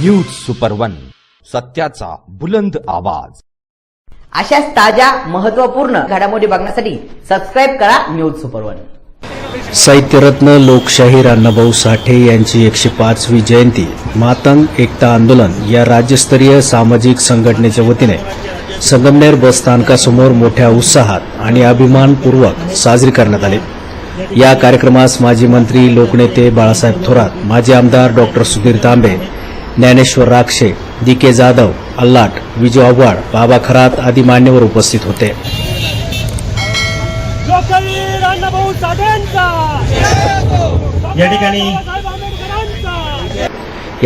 News super one सत्याचा बुलंद आवाज. अशाच ताज्या महत्त्वपूर्ण घडामोडी बघण्यासाठी सबस्क्राईब करा न्यूज सुपर वन साहित्यरत्न लोकशाहीर अण्णाभाऊ साठे यांची एकशे पाचवी जयंती मातंग एकता आंदोलन या राज्यस्तरीय सामाजिक संघटनेच्या वतीने संगमनेर बस स्थानकासमोर मोठ्या उत्साहात आणि अभिमानपूर्वक साजरी करण्यात आली. या कार्यक्रमास माजी मंत्री लोकनेते बाळासाहेब थोरात माजी आमदार doctor Sudhir Tambe Dnyaneshwar Rakshe D K Jadhav Allat Vijay Awhad Baba Kharat आदी मान्यवर उपस्थित होते. या ठिकाणी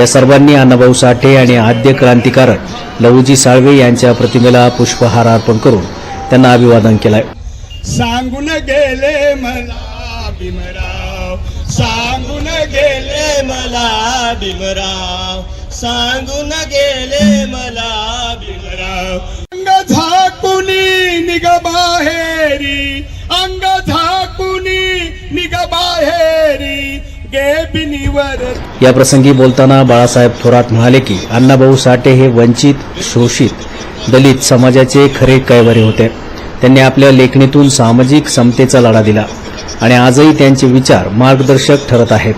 सर्वांनी अण्णाभाऊ साठे आणि आद्य क्रांतिकारक लहुजी साळवे यांच्या प्रतिमेला पुष्पहार अर्पण करून त्यांना अभिवादन केलंय. सांगून गेले मला भीमराव. सांगून गेले मला भीमराव. सांगून गेले मला भीमराव अंग झाकुनी निग बाहेरी अंग झाकुनी निग बाहेरी गे बिनीवर या प्रसंगी बोलताना बाळासाहेब थोरात म्हणाले की अण्णाभाऊ साठे हे वंचित शोषित दलित समाजाचे खरे कैवारी होते. त्यांनी आपल्या लेखणीतून सामाजिक समतेचा लढा दिला आणि आजही त्यांचे विचार मार्गदर्शक ठरत आहेत.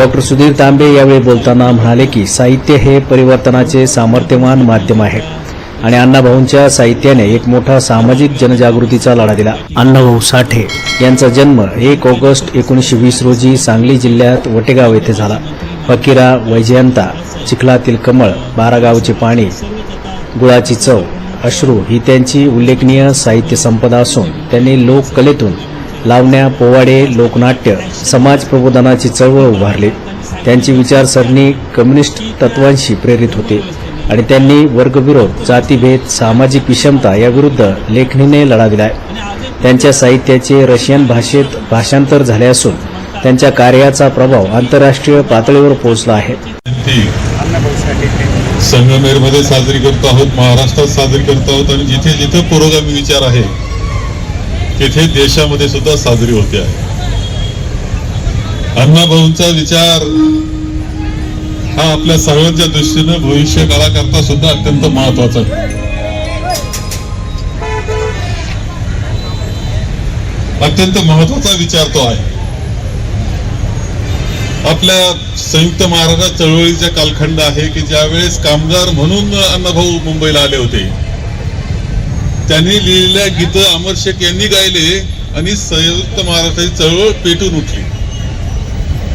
डॉक्टर सुधीर तांबे यावेळी बोलताना म्हणाले की साहित्य हे परिवर्तनाचे सामर्थ्यवान माध्यम आहे. आणि अण्णाभाऊंच्या साहित्याने एक मोठा सामाजिक जनजागृतीचा लढा दिला. अण्णाभाऊ साठे. यांचा जन्म एक ऑगस्ट एकोणीसशे वीस रोजी सांगली जिल्ह्यात वटेगाव येथे झाला. फकीरा वैजयंता चिखलातील कमळ बारागावचे पाणी गुळाची चव अश्रू ही त्यांची उल्लेखनीय साहित्य संपदा असून त्यांनी लोककलेतून लावण्या पोवाडे लोकनाट्य समाज प्रबोधनाची चळवळ उभारली. त्यांची विचारसरणी कम्युनिस्ट तत्वांशी प्रेरित होते आणि त्यांनी वर्गविरोध जातीभेद सामाजिक विषमता याविरुद्ध लेखणीने लढा दिलाय. त्यांच्या साहित्याचे रशियन भाषेत भाषांतर झाले असून त्यांच्या कार्याचा प्रभाव आंतरराष्ट्रीय पातळीवर पोहोचला आहे. संगमेरमध्ये साजरी करतो आहोत महाराष्ट्रात साजरी करतो आहोत आणि जिथे जिथे पुरोगामी विचार आहे तिथे देशामध्ये सुद्धा साजरी होते. आहे अण्णाभाऊंचा विचार हा आपल्या सर्वांच्या दृष्टीनं भविष्य काळाकरता सुद्धा अत्यंत महत्त्वाचा अत्यंत महत्त्वाचा विचार तो आहे. आपल्या संयुक्त महाराष्ट्र चळवळीचा कालखंड आहे की ज्यावेळेस कामगार म्हणून अण्णाभाऊ मुंबईला आले होते त्यांनी लिहिलेल्या गीत अमर शेख यांनी गायले आणि संयुक्त महाराष्ट्राची चळवळ पेटून उठली.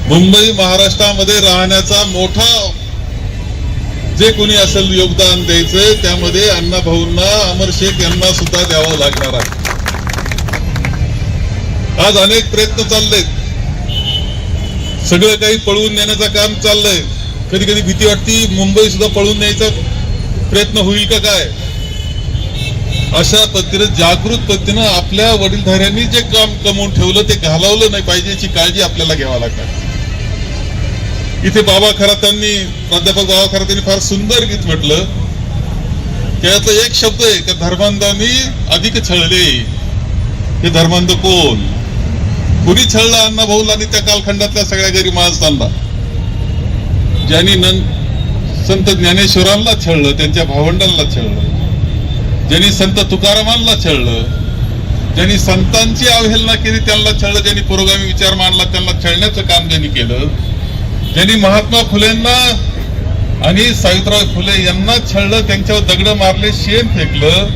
मुंबई महाराष्ट्रामध्ये राहण्याचा मोठा जे कोणी असेल योगदान द्यायचं त्यामध्ये अण्णा भाऊंना अमर शेख यांना सुद्धा द्यावं लागणार आहे. आज अनेक प्रयत्न चाललेत. सगळं काही पळवून नेण्याचं काम चाललंय. कधी कधी भीती वाटती मुंबई सुद्धा पळवून न्यायचा प्रयत्न होईल का काय? अशा पद्धतीने जागृत पद्धतीनं आपल्या वडीलधाऱ्यांनी जे काम कमवून ठेवलं ते घालवलं नाही पाहिजे याची काळजी आपल्याला घ्यावा लागणार. इथे बाबा खरातांनी प्राध्यापक बाबा खरातांनी फार सुंदर गीत म्हटलं. त्याचा एक शब्द आहे का धर्मांधांनी अधिक छळले. हे धर्मांध कोण? कुणी छळलं अण्णा भाऊला आणि त्या कालखंडातल्या सगळ्या गरीब माणसांना? ज्यांनी संत ज्ञानेश्वरांना छळलं त्यांच्या भावंडांना छळलं. ज्यांनी संत तुकारामांना छळलं ज्यांनी संतांची अवहेलना केली त्यांना छळलं ज्यांनी पुरोगामी विचार मांडला त्यांना छळण्याचं काम ज्यांनी केलं ज्यांनी महात्मा फुलेंना आणि सावित्रीबाई फुले यांना छळलं त्यांच्यावर दगड मारले शेण फेकलं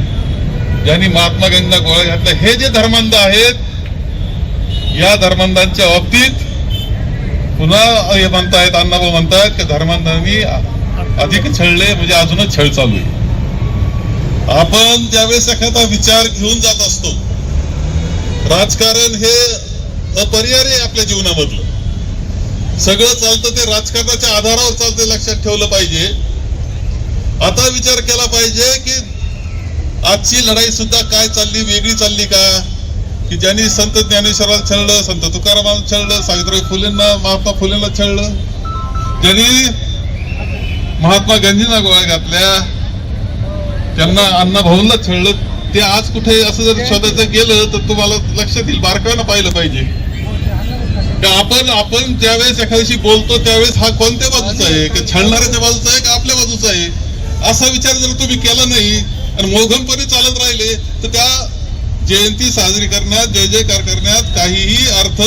ज्यांनी महात्मा गांधींना गोळा घातला हे जे धर्मांध आहेत या धर्मांधांच्या बाबतीत पुन्हा हे म्हणतायत अण्णाभाऊ म्हणतात की धर्मांधांनी अधिक छळले म्हणजे अजूनच छळ चालू आहे. आपण ज्यावेळेस एखादा विचार घेऊन जात असतो राजकारण हे अपरिहार्य आहे आपल्या जीवनामधलं. सगळं चालतं ते राजकारणाच्या आधारावर चालतं लक्षात ठेवलं पाहिजे. आता विचार केला पाहिजे की आजची लढाई सुद्धा काय चालली वेगळी चालली का? की ज्यांनी संत ज्ञानेश्वराला छळलं संत तुकारामाला छळलं सावित्रीबाई फुलेंना महात्मा फुलेंना छळलं? ज्यांनी महात्मा गांधींना गोळ्या घातल्या त्यांना अण्णा भाऊंना छळलं ते आज कुठे असं जर शोधायचं गेलं तर तुम्हाला लक्षात येईल बारकाईनं पाहिलं पाहिजे. का आपण आपण ज्यावेळेस एखाद्याशी बोलतो त्यावेळेस हा कोणत्या बाजूचा आहे? की छळणाऱ्याच्या बाजूचा आहे का आपल्या बाजूचा आहे? असा विचार जर तुम्ही केला नाही आणि मोघमपणे चालत राहिले तर त्या जयंती साजरी करण्यात जय जयकार करण्यात काहीही अर्थ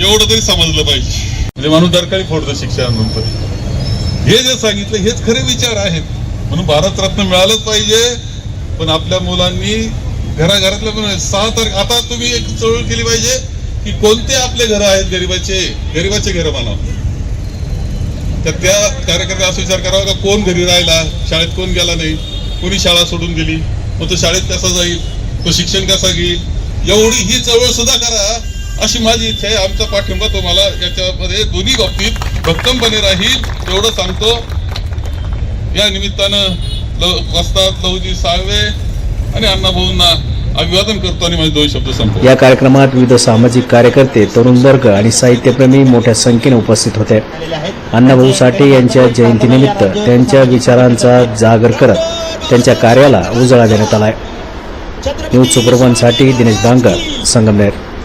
एवढं तरी समजलं पाहिजे. म्हणजे माणूस दरकाळी फोडतो शिक्षणानंतर हे जे सांगितलं हेच खरे विचार आहेत. म्हणून भारतरत्न मिळालंच पाहिजे. पण आपल्या मुलांनी घराघरातल्या पण सहा तारीख आता तुम्ही एक चळवळ केली पाहिजे की कोणते आपले घर आहेत गरीबाचे? गरीबाचे घर मानव तर त्या कार्यकर्त्या असा विचार करावा का कोण घरी राहिला? शाळेत कोण गेला नाही? कोणी शाळा सोडून गेली? मग तो शाळेत कसा जाईल? तो शिक्षण कसा घेईल? एवढी ही चळवळ सुद्धा करा. अशी माझी इच्छा आहे. आमचा पाठिंबा तुम्हाला याच्यामध्ये दोन्ही बाबतीत भक्कमपणे राहील. एवढं सांगतो. या निमित्तानं लव वस्तात लवजी साळवे आणि अण्णाभाऊंना अभिवादन करतो आणि माझे दोन शब्द सांगतो या कार्यक्रमात विविध सामाजिक कार्यकर्ते तरुण वर्ग आणि साहित्यप्रेमी मोठ्या संख्येने उपस्थित होते. अण्णाभाऊ साठे यांच्या जयंतीनिमित्त त्यांच्या विचारांचा जागर करत त्यांच्या कार्याला उजाळा देण्यात आलाय. न्यूज सुपरवनसाठी दिनेश बांगर संगमनेर.